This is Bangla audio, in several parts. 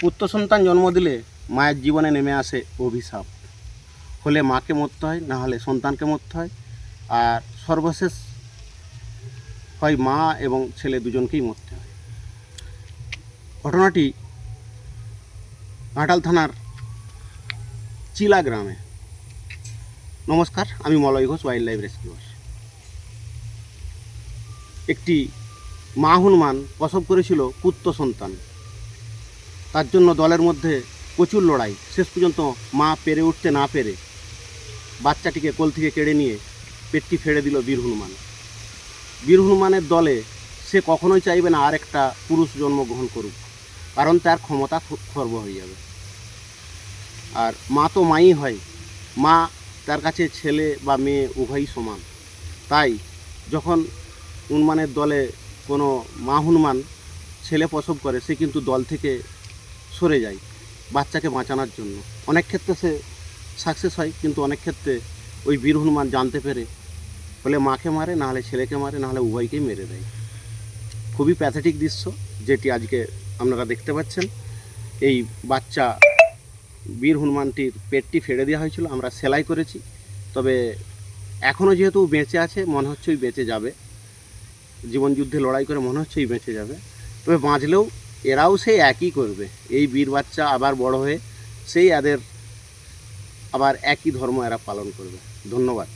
পুত্র সন্তান জন্ম দিলে মায়ের জীবনে নেমে আসে অভিশাপ। হলে মাকে মরতে হয়, না হলে সন্তানকে মরতে হয়। আর সর্বশেষ হয় মা এবং ছেলে দুজনকেই মরতে হয়। ঘটনাটি ঘাটাল থানার চিলা গ্রামে। নমস্কার, আমি Malay Ghosh wild life rescuer একটি মা হনুমান প্রসব করেছিল পুত্র সন্তান তার জন্য দলের মধ্যে প্রচুর লড়াই। শেষ পর্যন্ত মা পেরে উঠতে না পেরে বাচ্চাটিকে কোল থেকে কেড়ে নিয়ে পেটটি ফেড়ে দিল বীর হনুমান। বীর হনুমানের দলে সে কখনোই চাইবে না আর একটা পুরুষ জন্মগ্রহণ করুক, কারণ তার ক্ষমতা খর্ব হয়ে যাবে। আর মা তো মাই হয়, মা তার কাছে ছেলে বা মেয়ে উভয়ই সমান। তাই যখন হনুমানের দলে কোনো মা হনুমান ছেলে প্রসব করে, সে কিন্তু দল থেকে সরে যায় বাচ্চাকে বাঁচানোর জন্য। অনেক ক্ষেত্রে সে সাকসেস হয়, কিন্তু অনেক ক্ষেত্রে ওই বীর হনুমান জানতে পেরে, বলে মাকে মারে নাহলে ছেলেকে মারে নাহলে উভয়কেই মেরে দেয়। খুবই প্যাথেটিক দৃশ্য, যেটি আজকে আপনারা দেখতে পাচ্ছেন। এই বাচ্চা বীর হনুমানটির পেটটি ফেড়ে দেওয়া হয়েছিল, আমরা সেলাই করেছি। তবে এখনও যেহেতু বেঁচে আছে, মনে হচ্ছে ওই বেঁচে যাবে। জীবন যুদ্ধে লড়াই করে মনে হচ্ছে ওই বেঁচে যাবে। তবে বাঁচলেও এরাও সেই একই করবে। এই বীর বাচ্চা আবার বড় হয়ে সেই এদের আবার একই ধর্ম এরা পালন করবে। ধন্যবাদ।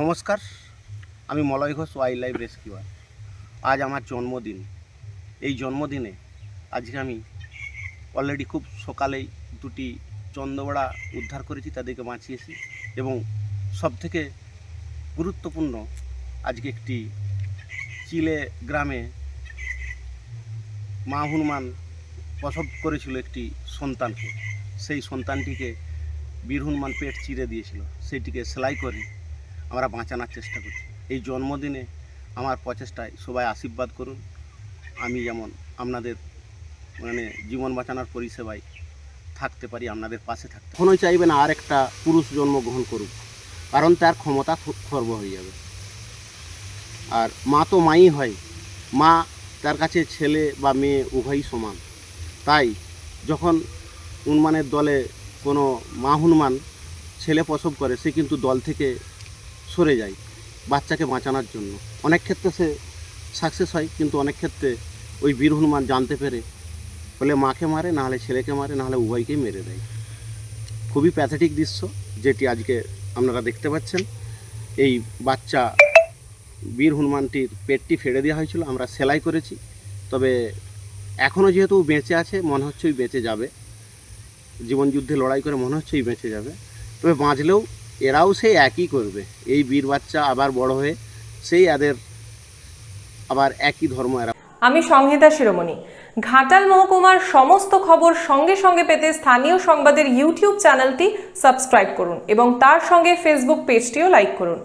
নমস্কার, আমি Malay Ghosh wild life rescuer আজ আমার জন্মদিন। এই জন্মদিনে আজকে আমি অলরেডি খুব সকালেই দুটি চন্দ্রবড়া উদ্ধার করেছি, তাদেরকে বাঁচিয়েছি এবং সবথেকে গুরুত্বপূর্ণ আজকে একটি চিলে গ্রামে মা হনুমান প্রসব করেছিল একটি সন্তানকে। সেই সন্তানটিকে বীর হনুমান পেট চিরে দিয়েছিল। সেইটিকে সেলাই করে আমরা বাঁচানোর চেষ্টা করছি। এই জন্মদিনে আমার প্রচেষ্টায় সবাই আশীর্বাদ করুন। আমি যেমন আপনাদের মানে জীবন বাঁচানোর পরিষেবায় থাকতে পারি, আপনাদের পাশে থাকতে। কখনোই চাইবে না আর একটা পুরুষ জন্মগ্রহণ করুক, কারণ তার ক্ষমতা খর্ব হয়ে যাবে। আর মা তো মাই হয়। মা তার কাছে ছেলে বা মেয়ে উভয়ই সমান। তাই যখন হনুমানের দলে কোনো মা হনুমান ছেলে প্রসব করে, সে কিন্তু দল থেকে সরে যায় বাচ্চাকে বাঁচানোর জন্য। অনেক ক্ষেত্রে সে সাকসেস হয়, কিন্তু অনেক ক্ষেত্রে ওই বীর হনুমান জানতে পেরে বলে মাকে মারে নাহলে ছেলেকে মারে নাহলে উভয়কেই মেরে দেয়। খুবই প্যাথেটিক দৃশ্য, যেটি আজকে আপনারা দেখতে পাচ্ছেন। এই বাচ্চা বীর হনুমানটির পেটটি ফেড়ে দেওয়া হয়েছিল, আমরা সেলাই করেছি। তবে এখনও যেহেতু বেঁচে আছে, মনে হচ্ছে ওই বেঁচে যাবে। জীবন যুদ্ধে লড়াই করে মনে হচ্ছে ওই বেঁচে যাবে। তবে বাঁচলেও এরাও সেই একই করবে। এই বীর বাচ্চা আবার বড় হয়ে সেই এদের আবার একই ধর্ম এরা আমি সংহিতা শিরোমণি। ঘাটাল মহকুমার সমস্ত খবর সঙ্গে সঙ্গে পেতে স্থানীয় সংবাদের ইউটিউব চ্যানেলটি সাবস্ক্রাইব করুন এবং তার সঙ্গে ফেসবুক পেজটিও লাইক করুন।